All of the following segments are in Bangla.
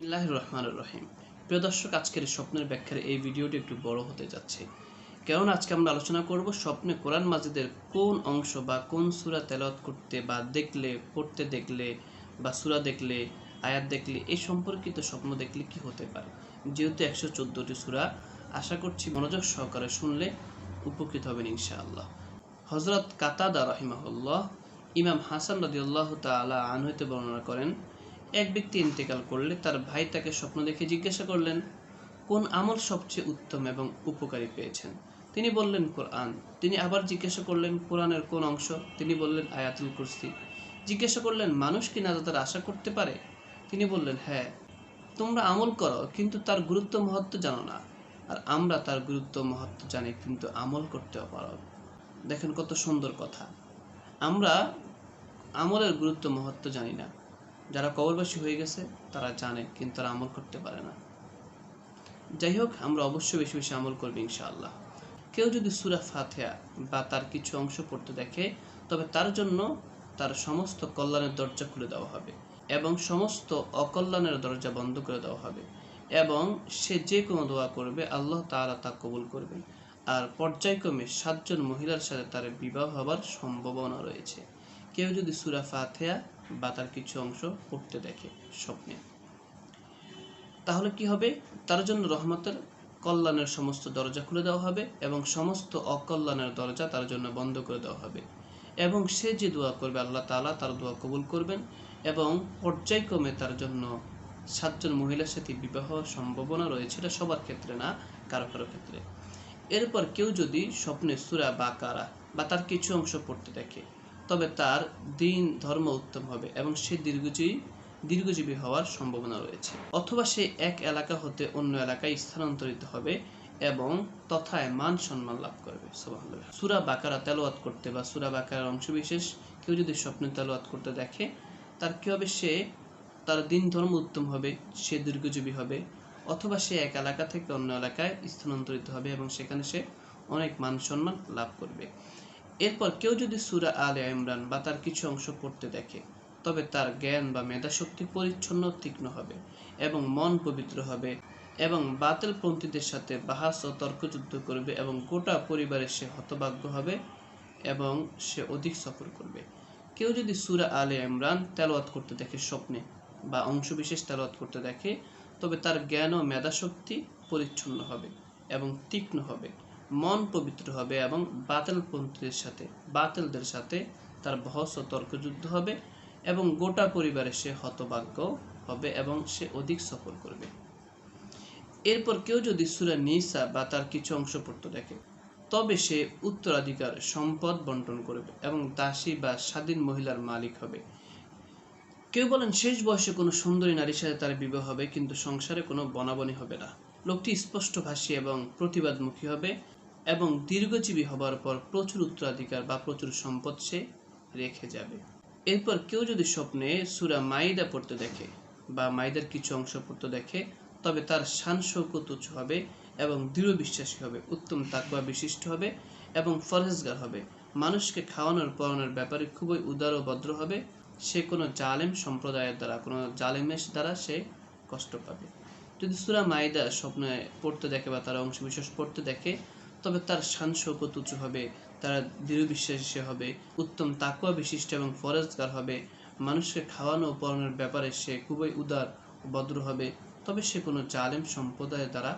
বিসমিল্লাহ রহমান রহিম। প্রিয় দর্শক, আজকের স্বপ্নের ব্যাখ্যার এই ভিডিওটি একটু বড় হতে যাচ্ছে। কেননা আজকে আমরা আলোচনা করব স্বপ্নে কোরআন মাজিদের কোন অংশ বা কোন সূরা তেলাওয়াত করতে বা দেখলে, পড়তে দেখলে বা সূরা দেখলে, আয়াত দেখলে এই সম্পর্কিত স্বপ্ন দেখলে কি হতে পারে? যেহেতু একশো চোদ্দোটি সূরা, আশা করছি মনোযোগ সহকারে শুনলে উপকৃত হবেন ইনশাআল্লাহ। হজরত কাতাদা রহিমাহুল্লাহ ইমাম হাসান রদিউল্লাহ তালা আনহইতে বর্ণনা করেন এক ব্যক্তি ইন্তেকাল করলে তার ভাই তাকে স্বপ্ন দেখে জিজ্ঞাসা করলেন, কোন আমল সবচেয়ে উত্তম এবং উপকারী পেয়েছেন? তিনি বললেন, কোরআন। তিনি আবার জিজ্ঞাসা করলেন, কোরআনের কোন অংশ? তিনি বললেন, আয়াতুল কুরসি। জিজ্ঞাসা করলেন, মানুষ কি নাজাতের আশা করতে পারে? তিনি বললেন হ্যাঁ তোমরা আমল করো, কিন্তু তার গুরুত্ব মহত্ব জানো না, আর আমরা তার গুরুত্ব মহত্ব জানি, কিন্তু আমল করতেও পারো দেখেন কত সুন্দর কথা। আমরা আমলের গুরুত্ব মহত্ব জানি না যারা কবরবাসী হয়ে গেছে, তারা জানে, কিন্তু তারা আমল করতে পারে না। যাই হোক, আমরা অবশ্যই বেশি বেশি আমল করব ইনশাআল্লাহ। কেউ যদি সুরা ফাতেহা বা তার কিছু অংশ পড়তে দেখে, তবে তার জন্য তার সমস্ত কল্যাণের দরজা খুলে দেওয়া হবে এবং সমস্ত অকল্যাণের দরজা বন্ধ করে দেওয়া হবে এবং সে যে কোনো দোয়া করবে, আল্লাহ তারা তা কবুল করবেন আর পর্যায়ক্রমে সাতজন মহিলার সাথে তার বিবাহ হবার সম্ভাবনা রয়েছে। কেউ যদি সুরা ফাতেহা বা তার কিছু অংশ পড়তে দেখে স্বপ্নে। তাহলে কি হবে? তার জন্য রহমতের কল্যাণের সমস্ত দরজা খুলে দেওয়া হবে এবং সমস্ত অকল্যাণের দরজা তার জন্য বন্ধ করে দেওয়া হবে। এবং সে যে দোয়া করবে, আল্লাহ তাআলা তার দোয়া কবুল করবেন এবং পর্যায়ক্রমে তার জন্য সাতজন মহিলার সাথে বিবাহ সম্ভাবনা রয়েছে, এটা সবার ক্ষেত্রে না, কারও কারও ক্ষেত্রে। এরপর কেউ যদি স্বপ্নে সুরা বা কারা বা তার কিছু অংশ পড়তে দেখে তবে তার দিন ধর্ম উত্তম হবে এবং সে দীর্ঘজীবী দীর্ঘজীবী হওয়ার সম্ভাবনা রয়েছে। অথবা সে এক এলাকা হতে অন্য এলাকায় স্থানান্তরিত হবে এবং তথায় মান সম্মান লাভ করবে। সুরা বাকারা তেলাওয়াত করতে বা সুরা বাকারার অংশবিশেষ কেউ যদি স্বপ্নে তেলাওয়াত করতে দেখে, তার কী হবে? সে তার দিন ধর্ম উত্তম হবে, সে দীর্ঘজীবী হবে, অথবা সে এক এলাকা থেকে অন্য এলাকায় স্থানান্তরিত হবে এবং সেখানে সে অনেক মান সম্মান লাভ করবে। এরপর কেউ যদি সুরা আলে ইমরান বা তার কিছু অংশ পড়তে দেখে, তবে তার জ্ঞান বা মেধাশক্তি পরিচ্ছন্ন, তীক্ষ্ণ হবে এবং মন পবিত্র হবে এবং বাতিলপন্থীদের সাথে বাহাস ও তর্কযুদ্ধ করবে এবং গোটা পরিবারে সে হতভাগ্য হবে এবং সে অধিক সফর করবে। কেউ যদি সুরা আলে ইমরান তেলাওয়াত করতে দেখে স্বপ্নে বা অংশবিশেষ তেলাওয়াত করতে দেখে, তবে তার জ্ঞান ও মেধাশক্তি পরিচ্ছন্ন হবে এবং তীক্ষ্ণ হবে। মন পবিত্র হবে এবং বাতিলপন্থীদের সাথে, বাতিলদের সাথে তার বহস ও তর্কযুদ্ধ হবে এবং গোটা পরিবারে সে হতভাগ্য হবে এবং সে অধিক সফর করবে। এরপর কেউ যদি সুরা নিসা বা তার কিছু অংশ পড়তে দেখে, তবে সে উত্তরাধিকার, সম্পদ বন্টন করবে এবং দাসী বা স্বাধীন মহিলার মালিক হবে। কেউ বলেন, শেষ বয়সে কোনো সুন্দরী নারীর সাথে তার বিবাহ হবে, কিন্তু সংসারে কোনো বনাবনি হবে না। লোকটি স্পষ্টভাষী এবং প্রতিবাদমুখী হবে। এবং দীর্ঘজীবী হবার পর প্রচুর উত্তরাধিকার বা প্রচুর সম্পদ সে রেখে যাবে। এরপর কেউ যদি স্বপ্নে সুরা মাইদা পড়তে দেখে বা মাইদার কিছু অংশ পড়তে দেখে, তবে তার শান শৌকত উঁচু হবে এবং দৃঢ় বিশ্বাসী হবে, উত্তম তাকবা বিশিষ্ট হবে এবং ফরেজগার হবে। মানুষকে খাওয়ানোর পড়ানোর ব্যাপারে খুবই উদার ও ভদ্র হবে। সে কোনো জালেম সম্প্রদায়ের দ্বারা, কোনো জালেমের দ্বারা সে কষ্ট পাবে। যদি সুরা মাইদা স্বপ্নে পড়তে দেখে বা তার অংশ বিশেষ পড়তে দেখে তবে তার শান শৌকত উঁচু হবে, তারা দৃঢ় বিশ্বাসী হবে, উত্তম তাকুয়া বিশিষ্ট এবং ফরেজগার হবে। মানুষকে খাওয়ানো ও পড়ানোর ব্যাপারে সে খুবই উদার ও ভদ্র হবে, তবে সে কোনো জালেম সম্প্রদায়ের দ্বারা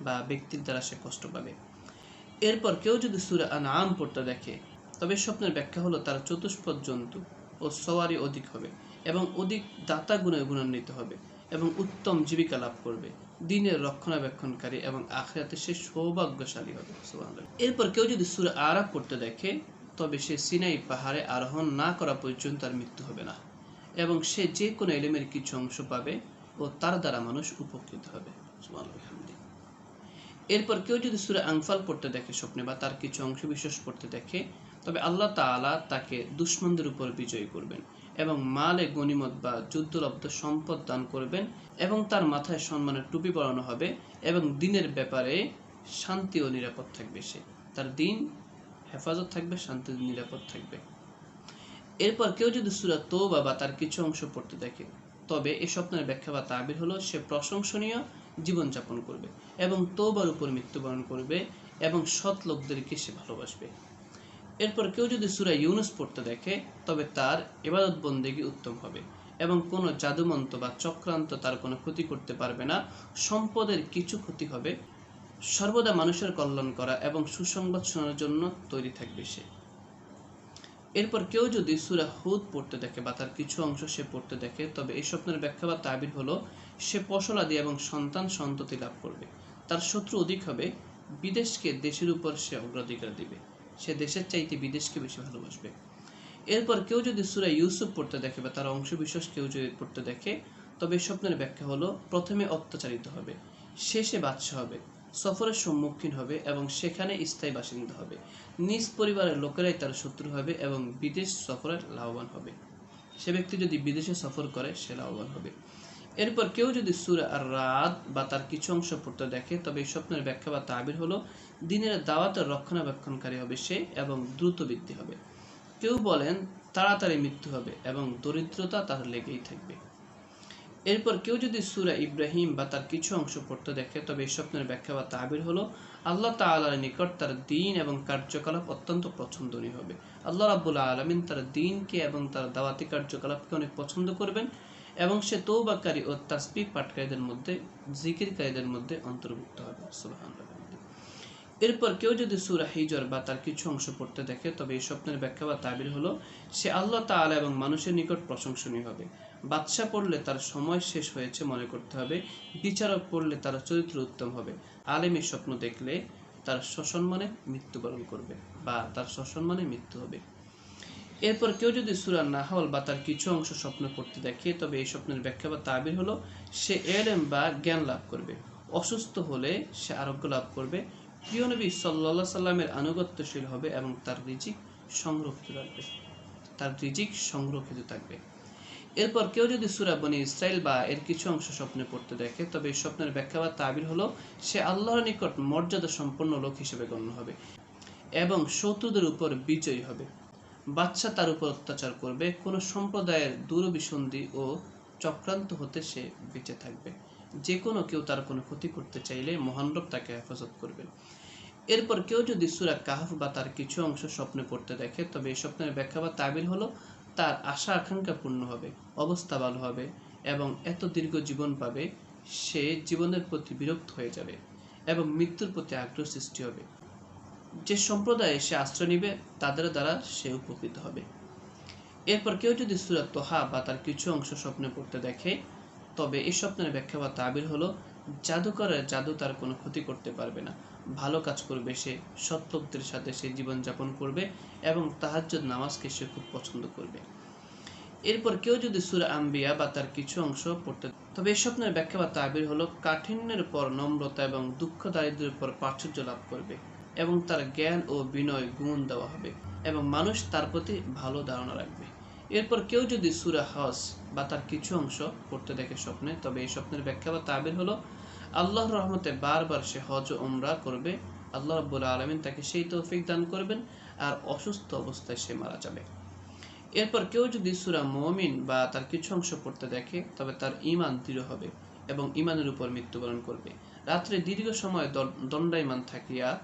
বা ব্যক্তির দ্বারা সে কষ্ট পাবে। এরপর কেউ যদি সুরা আনাম পড়তে দেখে, তবে স্বপ্নের ব্যাখ্যা হলো তার চতুষ্পদ জন্তু ও সওয়ারি অধিক হবে এবং অধিক দাতা গুণে গুণান্বিত হবে এবং উত্তম জীবিকা লাভ করবে। দিনের রক্ষণাবেক্ষণকারী এবং আখরাতে সে সৌভাগ্যশালী হবে এরপর কেউ যদি সুরা আরাব পড়তে দেখে, তবে সে সিনাই পাহাড়ে আরোহণ না করা পর্যন্ত তার মৃত্যু হবে না এবং সে যে কোনো এলিমের কিছু অংশ পাবে ও তার দ্বারা মানুষ উপকৃত হবে এরপর কেউ যদি সুরে আংফাল পড়তে দেখে, স্বপ্নে বা তার কিছু অংশ বিশেষ পড়তে দেখে, তবে আল্লাহ তাআলা তাকে দুশ্মনদের উপর বিজয়ী করবেন। এবং মালে গনিমত বা যুদ্ধলব্ধ সম্পদ দান করবেন এবং তার মাথায় সম্মানের টুপি পরানো হবে এবং দিনের ব্যাপারে শান্তি ও নিরাপদ থাকবে সে। তার দিন হেফাজত থাকবে, শান্তি নিরাপদ থাকবে। এরপর কেউ যদি সুরা তৌবা বা তার কিছু অংশ পড়তে দেখে, তবে এ স্বপ্নের ব্যাখ্যা বা তাবির হলো সে প্রশংসনীয় জীবনযাপন করবে এবং তৌবার উপর মৃত্যুবরণ করবে এবং সৎ লোকদেরকে সে ভালোবাসবে। এরপর কেউ যদি সূরা ইউনুস পড়তে দেখে, তবে তার ইবাদত বন্দেগী উত্তম হবে এবং কোনো জাদুমন্ত বা চক্রান্ত তার কোনো ক্ষতি করতে পারবে না। সম্পদের কিছু ক্ষতি হবে। সর্বদা মানুষের কল্যাণ করা এবং সুসংবাদ শোনার জন্য তৈরি থাকবে সে। এরপর কেউ যদি সুরা হুদ পড়তে দেখে বা তার কিছু অংশ সে পড়তে দেখে, তবে এই স্বপ্নের ব্যাখ্যা বা তাবির হলো, সে ফসলাদি এবং সন্তান সন্ততি লাভ করবে। তার শত্রু অধিক হবে। বিদেশকে দেশের উপর সে অগ্রাধিকার দিবে। সে দেশের চাইতে বিদেশকে বেশি ভালোবাসবে। এরপর কেউ যদি সূরা ইউসুফ পড়তে দেখে বা তার অংশ বিশেষ কেউ যদি পড়তে দেখে, তবে স্বপ্নের ব্যাখ্যা হলো, প্রথমে অত্যাচারিত হবে, শেষে বাদশা হবে, সফরের সম্মুখীন হবে এবং সেখানে স্থায়ী বাসিন্দা হবে। নিজ পরিবারের লোকেরাই তার শত্রু হবে এবং বিদেশ সফরের লাভবান হবে। সে ব্যক্তি যদি বিদেশে সফর করে, সে লাভবান হবে। এরপর কেউ যদি সুরা আর রাত বা তার কিছু অংশ পড়তে দেখে, তবে এই স্বপ্নের ব্যাখ্যা বা তাবির হলো, দিনের দাওয়াতের রক্ষণাবেক্ষণকারী হবে সে এবং দ্রুত বৃদ্ধি হবে। কেউ বলেন, তাড়াতাড়ি মৃত্যু হবে এবং দরিদ্রতা তার লেগেই থাকবে। এরপর কেউ যদি সুরা ইব্রাহিম বা তার কিছু অংশ পড়তে দেখে, তবে এই স্বপ্নের ব্যাখ্যা বা তাবির হলো, আল্লাহ তাআলার নিকট তার দিন এবং কার্যকলাপ অত্যন্ত পছন্দনীয় হবে। আল্লাহ রাব্বুল আলামিন তার দিনকে এবং তার দাওয়াতি কার্যকলাপকে অনেক পছন্দ করবেন। এবং সে তৌবাকারী ও তাসবিহ পাঠকারীদের মধ্যে, জিকিরকারীদের মধ্যে অন্তর্ভুক্ত হবে। সুবহানাল্লাহ। এরপর কেউ যদি সুরা হিজর বা তার কিছু অংশ পড়তে দেখে, তবে এই স্বপ্নের ব্যাখ্যা বা তাবির হলো, সে আল্লাহ তাআলা এবং মানুষের নিকট প্রশংসনীয় হবে। বাদশা পড়লে তার সময় শেষ হয়েছে মনে করতে হবে, বিচারক পড়লে তার চরিত্র উত্তম হবে। আলেমের স্বপ্ন দেখলে তার সসম্মানে মৃত্যুবরণ করবে বা তার সসম্মানে মৃত্যু হবে। এরপর কেউ যদি সূরা নাহল বা তার কিছু অংশ স্বপ্ন পড়তে দেখে, তবে এই স্বপ্নের ব্যাখ্যা বা তাবির হলো, সে এলেম বা জ্ঞান লাভ করবে। অসুস্থ হলে সে আরোগ্য লাভ করবে। প্রিয় নবী সাল্লাহ সাল্লামের আনুগত্যশীল হবে এবং তার রিজিক সংরক্ষিত রাখবে তার রিজিক সংরক্ষিত থাকবে। এরপর কেউ যদি সুরা বনি ইসরাইল বা এর কিছু অংশ স্বপ্নে পড়তে দেখে, তবে এই স্বপ্নের ব্যাখ্যা বা তাবির হলো, সে আল্লাহর নিকট মর্যাদা সম্পন্ন লোক হিসেবে গণ্য হবে এবং শত্রুদের উপর বিজয়ী হবে। বাচ্চা তার উপর অত্যাচার করবে, কোনো সম্প্রদায়ের দূরবিসন্ধি ও চক্রান্ত হতে সে বেঁচে থাকবে। যে কোনো কেউ তার কোনো ক্ষতি করতে চাইলে মহানরব তাকে হেফাজত করবে। এরপর কেউ যদি সূরা কাহফ বা তার কিছু অংশ স্বপ্নে পড়তে দেখে, তবে এই স্বপ্নের ব্যাখ্যা বা তাবিল হলো তার আশা আকাঙ্ক্ষা পূর্ণ হবে, অবস্থা ভালো হবে এবং এত দীর্ঘ জীবন পাবে, সে জীবনের প্রতি বিরক্ত হয়ে যাবে এবং মৃত্যুর প্রতি আগ্রহ সৃষ্টি হবে। যে সম্প্রদায়ে সে আশ্রয় নিবে, তাদের দ্বারা সে উপকৃত হবে। এরপর কেউ যদি সূরা তোহা বা তার কিছু অংশ স্বপ্নে পড়তে দেখে, তবে এই স্বপ্নের ব্যাখ্যা বা তাবির হলো, জাদুকরের জাদু তার কোনো ক্ষতি করতে পারবে না। ভালো কাজ করবে সে, সৎ লোকদের সাথে সে জীবনযাপন করবে এবং তাহাজ্জুদ নামাজকে সে খুব পছন্দ করবে। এরপর কেউ যদি সূরা আম্বিয়া বা তার কিছু অংশ পড়তে তবে এই স্বপ্নের ব্যাখ্যা বা তাবির হলো, কাঠিন্যের উপর নম্রতা এবং দুঃখ দারিদ্রের উপর প্রাচুর্য লাভ করবে। এবং তার জ্ঞান ও বিনয় গুণ দেওয়া হবে এবং মানুষ তার প্রতি ভালো ধারণা রাখবে। এরপর কেউ যদি সূরা হজ বা তার কিছু অংশ পড়তে দেখে স্বপ্নে, তবে এই স্বপ্নের ব্যাখ্যা বা তাবির হলো, আল্লাহর রহমতে বারবার সে হজ ও উমরা করবে, আল্লাহ রাব্বুল আলামিন তাকে সেই তৌফিক দান করবেন আর অসুস্থ অবস্থায় সে মারা যাবে। এরপর কেউ যদি সুরা মুমিন বা তার কিছু অংশ পড়তে দেখে, তবে তার ঈমান দৃঢ় হবে এবং ঈমানের উপর মৃত্যুবরণ করবে। রাত্রে দীর্ঘ সময় দণ্ড- দণ্ডায়মান থাকিয়া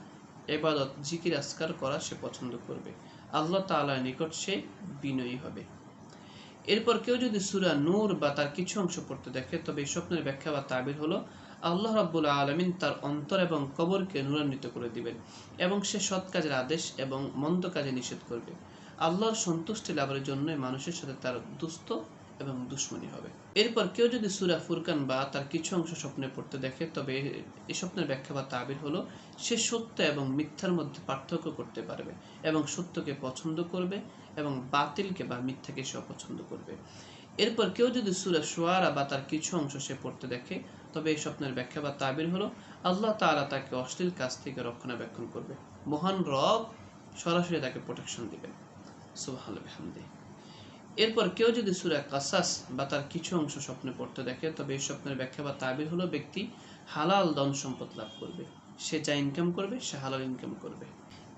এবাদত, জিকির আসকার করা সে পছন্দ করবে। আল্লাহ তাআলার নিকট সে বিনয়ী হবে। এরপর কেউ যদি সূরা নূর বা তার কিছু অংশ পড়তে দেখে, তবে এই স্বপ্নের ব্যাখ্যা বা তাবির হলো, আল্লাহ রাব্বুল আলামিন তার অন্তর এবং কবরকে নূরান্বিত করে দিবেন এবং সে সৎ কাজের আদেশ এবং মন্দ কাজে নিষেধ করবে। আল্লাহর সন্তুষ্টি লাভের জন্য মানুষের সাথে তার দুস্থ এবং দুশ্মনী হবে। এরপর কেউ যদি সুরা ফুরকান বা তার কিছু অংশ স্বপ্নে পড়তে দেখে, তবে এই স্বপ্নের ব্যাখ্যা বা তাবির হলো সে সত্য এবং মিথ্যার মধ্যে পার্থক্য করতে পারবে এবং সত্যকে পছন্দ করবে এবং বাতিলকে বা মিথ্যাকে সে অপছন্দ করবে। এরপর কেউ যদি সূরা শুআরা বা তার কিছু অংশ সে পড়তে দেখে, তবে এই স্বপ্নের ব্যাখ্যা বা তাবির হলো আল্লাহ তাআলা তাকে অশ্লীল কাজ থেকে রক্ষণাবেক্ষণ করবে। মহান রব সরাসরি তাকে প্রোটেকশন দিবেন। সুবহানাল্লাহ এরপর কেউ যদি সূরা কাসাস বা তার কিছু অংশ স্বপ্নে পড়তে দেখে, তবে এই স্বপ্নের ব্যাখ্যা বা তাবির হলো ব্যক্তি হালাল ধন সম্পদ লাভ করবে। সে যা ইনকাম করবে, সে হালাল ইনকাম করবে।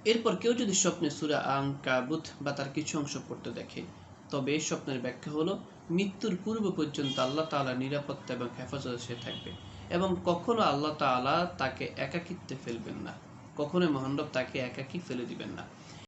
এরপর কেউ যদি স্বপ্নে সুরা আং আঙ্কাবুত বা তার কিছু অংশ পড়তে দেখে, তবে এই স্বপ্নের ব্যাখ্যা হলো মৃত্যুর পূর্ব পর্যন্ত আল্লাহ তাআলা নিরাপত্তা এবং হেফাজতে সে থাকবে। এবং কখনো আল্লাহ তাআলা তাকে একাকিত্বে ফেলবেন না। কখনোই মহানরব তাকে একাকী ফেলে দিবেন না।